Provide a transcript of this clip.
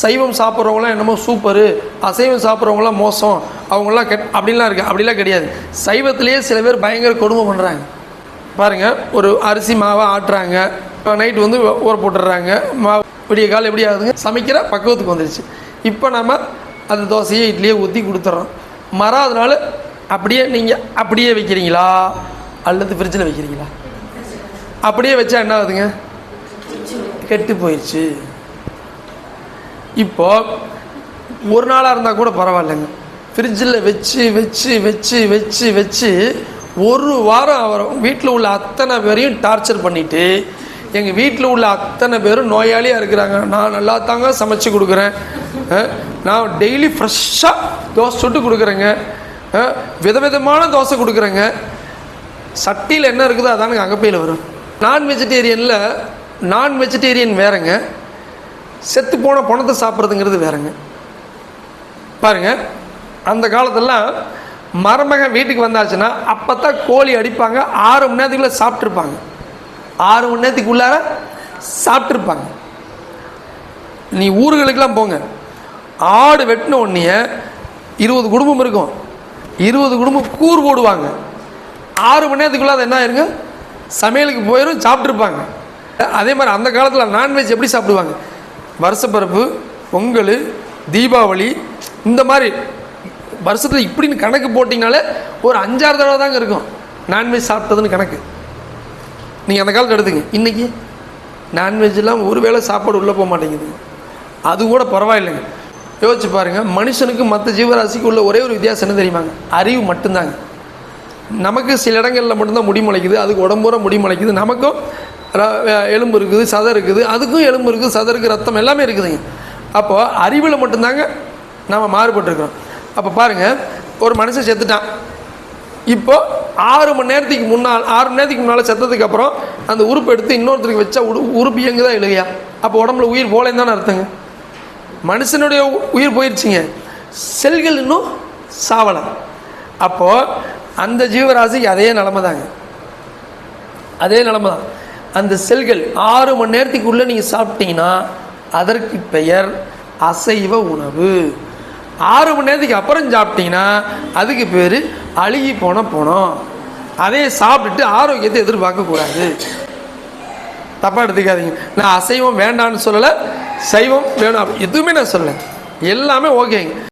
சைவம் சாப்பிட்றவங்களாம் என்னமோ சூப்பரு அசைவம் சாப்பிட்றவங்களாம் மோசம் அவங்களாம் கெட் அப்படிலாம் இருக்குது அப்படிலாம் கிடையாது. சைவத்திலேயே சில பேர் பயங்கர கொடுமை பண்ணுறாங்க பாருங்கள் ஒரு அரிசி மாவை ஆட்டுறாங்க நைட்டு வந்து ஊற போட்டுடுறாங்க மாவு விடிய காலம் எப்படி ஆகுதுங்க? சமைக்கிற பக்குவத்துக்கு வந்துருச்சு. இப்போ நம்ம அந்த தோசையை இட்லியை ஊற்றி கொடுத்துட்றோம். மறாதனால அப்படியே நீங்கள் அப்படியே வைக்கிறீங்களா? அல்லது ஃப்ரிட்ஜில் வைக்கிறீங்களா? அப்படியே வச்சா என்ன ஆகுதுங்க? கெட்டு போயிடுச்சு இப்போ ஒரு நாளாக இருந்தால் கூட பரவாயில்லைங்க. ஃப்ரிட்ஜில் வச்சு வச்சு வச்சு வச்சு வச்சு ஒரு வாரம் அவர் வீட்டில் உள்ள அத்தனை பேரையும் டார்ச்சர் பண்ணிவிட்டு எங்கள் வீட்டில் உள்ள அத்தனை பேரும் நோயாளியாக இருக்கிறாங்க. நான் நல்லா தாங்க சமைச்சு கொடுக்குறேன். நான் டெய்லி ஃப்ரெஷ்ஷாக தோசை சுட்டு கொடுக்குறேங்க. விதவிதமான தோசை கொடுக்குறேங்க. சட்டியில் என்ன இருக்குதோ அதானுங்க அகப்பையில் வரும். நான் வெஜிடேரியனில் நான் வெஜிடேரியன் வேறங்க. செத்து போன பணத்தை சாப்பிட்றதுங்கிறது வேறங்க. பாருங்க அந்த காலத்தெல்லாம் மருமகன் வீட்டுக்கு வந்தாச்சுன்னா அப்போ தான் கோழி அடிப்பாங்க ஆறு மணி நேரத்துக்குள்ளே சாப்பிட்ருப்பாங்க ஆறு மணி நேரத்துக்குள்ளார சாப்பிட்ருப்பாங்க நீ ஊர்களுக்கெல்லாம் போங்க. ஆடு வெட்டின உடனே இருபது குடும்பம் இருக்கும். இருபது குடும்பம் கூர் போடுவாங்க. ஆறு மணி நேரத்துக்குள்ளே அது என்ன ஆயிருங்க? சமையலுக்கு போயிடும் சாப்பிட்ருப்பாங்க அதே மாதிரி அந்த காலத்தில் நான்வெஜ் எப்படி சாப்பிடுவாங்க? வருஷப்பிறப்பு பொங்கல் தீபாவளி இந்த மாதிரி வருஷத்தில் இப்படின்னு கணக்கு போட்டிங்கனாலே ஒரு அஞ்சாறு தடவை தாங்க இருக்கும். நான்வெஜ் சாப்பிட்டதுன்னு கணக்கு. நீங்கள் அந்த காலத்தில் எடுத்துங்க இன்றைக்கி நான்வெஜ்லாம் ஒரு வேளை சாப்பாடு உள்ளே போக மாட்டேங்குது. அது கூட பரவாயில்லைங்க. யோசிச்சு பாருங்கள் மனுஷனுக்கு மற்ற ஜீவராசிக்கு உள்ள ஒரே ஒரு வித்தியாசம் என்ன தெரியுமாங்க? அறிவு மட்டும்தாங்க. நமக்கு சில இடங்களில் மட்டும்தான் முடி முளைக்குது. அதுக்கு உடம்புற முடி முளைக்குது. நமக்கும் எலும்பு இருக்குது சதை இருக்குது அதுக்கும் எலும்பு இருக்குது சதை இருக்குது ரத்தம் எல்லாமே இருக்குதுங்க அப்போது அறிவில் மட்டும்தாங்க நம்ம மாறுபட்டுருக்கிறோம். அப்போ பாருங்கள் ஒரு மனுஷன் செத்துட்டான். இப்போது ஆறு மணி நேரத்துக்கு முன்னால் ஆறு மணி நேரத்துக்கு முன்னால் செத்ததுக்கு அப்புறம் அந்த உறுப்பு எடுத்து இன்னொருத்தருக்கு வச்சா உடு உறுப்பு இயங்குதா இல்லையா? அப்போ உடம்புல உயிர் போலேன்னு தானே அர்த்தங்க. மனுஷனுடைய உயிர் போயிடுச்சுங்க செல்கள் இன்னும் சாவலை. அப்போது அந்த ஜீவராசிக்கு அதே நிலமை தாங்க அதே நிலமை தான் அந்த செல்கள் ஆறு மணி நேரத்துக்குள்ளே நீங்கள் சாப்பிட்டீங்கன்னா அதற்கு பெயர் அசைவ உணவு. ஆறு மணி நேரத்துக்கு அப்புறம் சாப்பிட்டீங்கன்னா அதுக்கு பேர் அழுகி போன போனோம். அதே சாப்பிட்டுட்டு ஆரோக்கியத்தை எதிர்பார்க்கக்கூடாது தப்பாக எடுத்துக்காதீங்க. நான் அசைவம் வேண்டான்னு சொல்லலை சைவம் வேணும். எதுவுமே நான் சொல்லலை. எல்லாமே ஓகேங்க.